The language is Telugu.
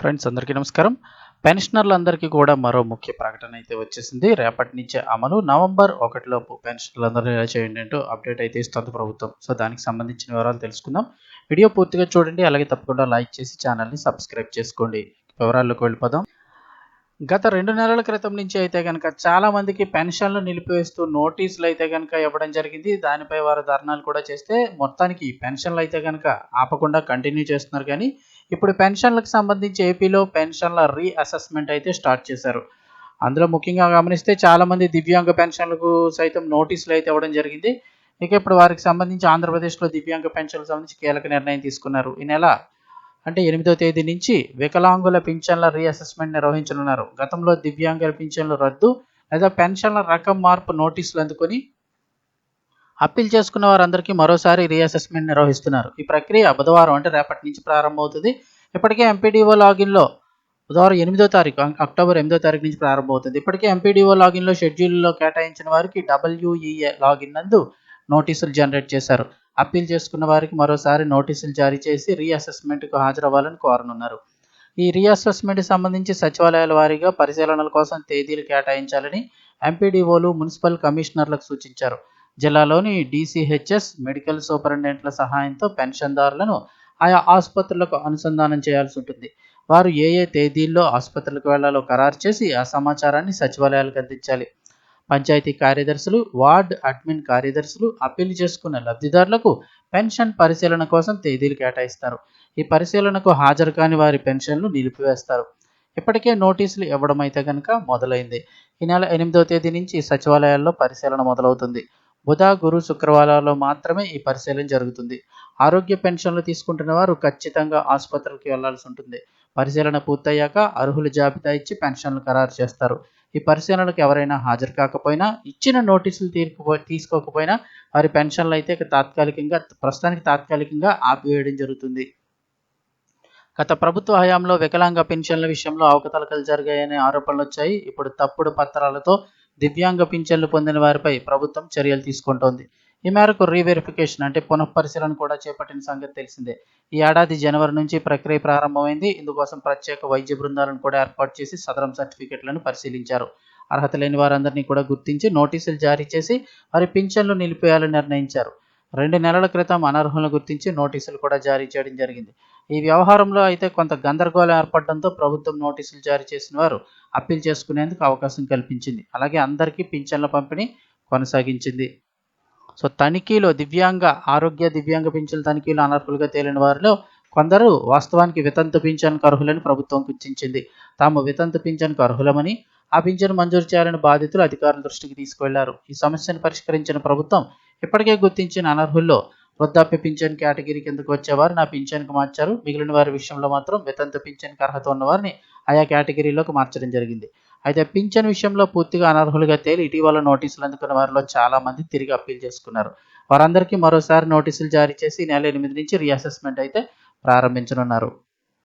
ఫ్రెండ్స్ అందరికీ నమస్కారం. పెన్షనర్లందరికీ కూడా మరో ముఖ్య ప్రకటన అయితే వచ్చేసింది. రేపటి నుంచే అమలు. నవంబర్ ఒకటిలోపు పెన్షనర్లందరూ ఎలా చేయండి అంటూ అప్డేట్ అయితే ఇస్తుంది ప్రభుత్వం. సో దానికి సంబంధించిన వివరాలు తెలుసుకుందాం. వీడియో పూర్తిగా చూడండి. అలాగే తప్పకుండా లైక్ చేసి ఛానల్ని సబ్స్క్రైబ్ చేసుకోండి. వివరాల్లోకి వెళ్ళిపోదాం. గత రెండు నెలల క్రితం నుంచి అయితే కనుక చాలామందికి పెన్షన్లు నిలిపివేస్తూ నోటీసులు అయితే కనుక ఇవ్వడం జరిగింది. దానిపై వారు ధర్నాలు కూడా చేస్తే మొత్తానికి పెన్షన్లు అయితే కనుక ఆపకుండా కంటిన్యూ చేస్తున్నారు. కానీ ఇప్పుడు పెన్షన్లకు సంబంధించి ఏపీలో పెన్షన్ల రీఅసెస్మెంట్ అయితే స్టార్ట్ చేశారు. అందులో ముఖ్యంగా గమనిస్తే చాలామంది దివ్యాంగ పెన్షన్లకు సైతం నోటీసులు అయితే ఇవ్వడం జరిగింది. ఇక ఇప్పుడు వారికి సంబంధించి ఆంధ్రప్రదేశ్లో దివ్యాంగ పెన్షన్లకు సంబంధించి కీలక నిర్ణయం తీసుకున్నారు. ఈ నెల అంటే ఎనిమిదో తేదీ నుంచి వికలాంగుల పింఛన్ల రీఅసెస్మెంట్ నిర్వహించనున్నారు. గతంలో దివ్యాంగుల పింఛన్లు రద్దు లేదా పెన్షన్ల రకం మార్పు నోటీసులు అందుకొని అప్పీల్ చేసుకున్న వారందరికీ మరోసారి రీఅసెస్మెంట్ నిర్వహిస్తున్నారు. ఈ ప్రక్రియ బుధవారం అంటే రేపటి నుంచి ప్రారంభమవుతుంది. ఇప్పటికే ఎంపీడీఓ లాగిన్లో బుధవారం ఎనిమిదో తారీఖు అక్టోబర్ ఎనిమిదో తారీఖు నుంచి ప్రారంభమవుతుంది. ఇప్పటికే ఎంపీడీఓ లాగిన్లో షెడ్యూల్లో కేటాయించిన వారికి డబ్ల్యూఈఏ లాగిన్ నందు నోటీసులు జనరేట్ చేశారు. అప్పీల్ చేసుకున్న వారికి మరోసారి నోటీసులు జారీ చేసి రీఅసెస్మెంట్కు హాజరవ్వాలని కోరనున్నారు. ఈ రీఅసెస్మెంట్ సంబంధించి సచివాలయాల వారీగా పరిశీలనల కోసం తేదీలు కేటాయించాలని ఎంపీడీఓలు మున్సిపల్ కమిషనర్లకు సూచించారు. జిల్లాలోని డీసీహెచ్ఎస్ మెడికల్ సూపరింటెండెంట్ల సహాయంతో పెన్షన్దారులను ఆయా ఆసుపత్రులకు అనుసంధానం చేయాల్సి ఉంటుంది. వారు ఏ ఏ తేదీల్లో ఆసుపత్రులకు వెళ్ళాలో ఖరారు చేసి ఆ సమాచారాన్ని సచివాలయాలకు అందించాలి. పంచాయతీ కార్యదర్శులు వార్డ్ అడ్మిన్ కార్యదర్శులు అప్పీల్ చేసుకున్న లబ్ధిదారులకు పెన్షన్ పరిశీలన కోసం తేదీలు కేటాయిస్తారు. ఈ పరిశీలనకు హాజరు కాని వారి పెన్షన్లు నిలిపివేస్తారు. ఇప్పటికే నోటీసులు ఇవ్వడం అయితే కనుక మొదలైంది. ఈ నెల ఎనిమిదవ తేదీ నుంచి సచివాలయాల్లో పరిశీలన మొదలవుతుంది. బుధ గురు శుక్రవారాల్లో మాత్రమే ఈ పరిశీలన జరుగుతుంది. ఆరోగ్య పెన్షన్లు తీసుకుంటున్న వారు ఖచ్చితంగా ఆసుపత్రికి వెళ్ళాల్సి ఉంటుంది. పరిశీలన పూర్తయ్యాక అర్హుల జాబితా ఇచ్చి పెన్షన్లు ఖరారు చేస్తారు. ఈ పరిశీలనకు ఎవరైనా హాజరు కాకపోయినా ఇచ్చిన నోటీసులు తీర్పు తీసుకోకపోయినా వారి పెన్షన్లు అయితే తాత్కాలికంగా ప్రస్తుతానికి తాత్కాలికంగా ఆపివేయడం జరుగుతుంది. గత ప్రభుత్వ హయాంలో వికలాంగ పెన్షన్ల విషయంలో అవకతవకలు జరిగాయనే ఆరోపణలు వచ్చాయి ఇప్పుడు తప్పుడు పత్రాలతో దివ్యాంగ పింఛన్లు పొందిన వారిపై ప్రభుత్వం చర్యలు తీసుకుంటోంది. ఈ మేరకు రీవెరిఫికేషన్ అంటే పునఃపరిశీలన కూడా చేపట్టిన సంగతి తెలిసిందే. ఈ ఏడాది జనవరి నుంచి ప్రక్రియ ప్రారంభమైంది. ఇందుకోసం ప్రత్యేక వైద్య బృందాలను కూడా ఏర్పాటు చేసి సదరం సర్టిఫికెట్లను పరిశీలించారు. అర్హత లేని వారందరినీ కూడా గుర్తించి నోటీసులు జారీ చేసి వారి పింఛన్లు నిలిపేయాలని నిర్ణయించారు. రెండు నెలల క్రితం అనర్హులను గుర్తించి నోటీసులు కూడా జారీ చేయడం జరిగింది. ఈ వ్యవహారంలో అయితే కొంత గందరగోళం ఏర్పడడంతో ప్రభుత్వం నోటీసులు జారీ చేసిన వారు అప్పీల్ చేసుకునేందుకు అవకాశం కల్పించింది. అలాగే అందరికీ పింఛన్ల పంపిణీ కొనసాగించింది. సో తనిఖీలో దివ్యాంగ ఆరోగ్య దివ్యాంగ పింఛన్ల తనిఖీలు అనర్హులుగా తేలిన వారిలో కొందరు వాస్తవానికి వితంతు పింఛన్కు అర్హులని ప్రభుత్వం గుర్తించింది. తాము వితంతు పింఛన్కు అర్హులమని ఆ పింఛను మంజూరు చేయాలని బాధితులు అధికారుల దృష్టికి తీసుకువెళ్ళారు. ఈ సమస్యను పరిష్కరించిన ప్రభుత్వం ఇప్పటికే గుర్తించిన అనర్హుల్లో వృద్ధాప్య పింఛన్ కేటగిరీ కిందకు వచ్చేవారు? నా పింఛన్కు మార్చారు. మిగిలిన వారి విషయంలో మాత్రం వితంతు పింఛన్కి అర్హత ఉన్నవారిని ఆయా కేటగిరీలోకి మార్చడం జరిగింది. అయితే పింఛన్ విషయంలో పూర్తిగా అనర్హులుగా తేలి ఇటీవల నోటీసులు అందుకున్న వారిలో చాలా మంది తిరిగి అప్పీల్ చేసుకున్నారు. వారందరికీ మరోసారి నోటీసులు జారీ చేసి నెల ఎనిమిది నుంచి రీఅసెస్మెంట్ అయితే ప్రారంభించనున్నారు.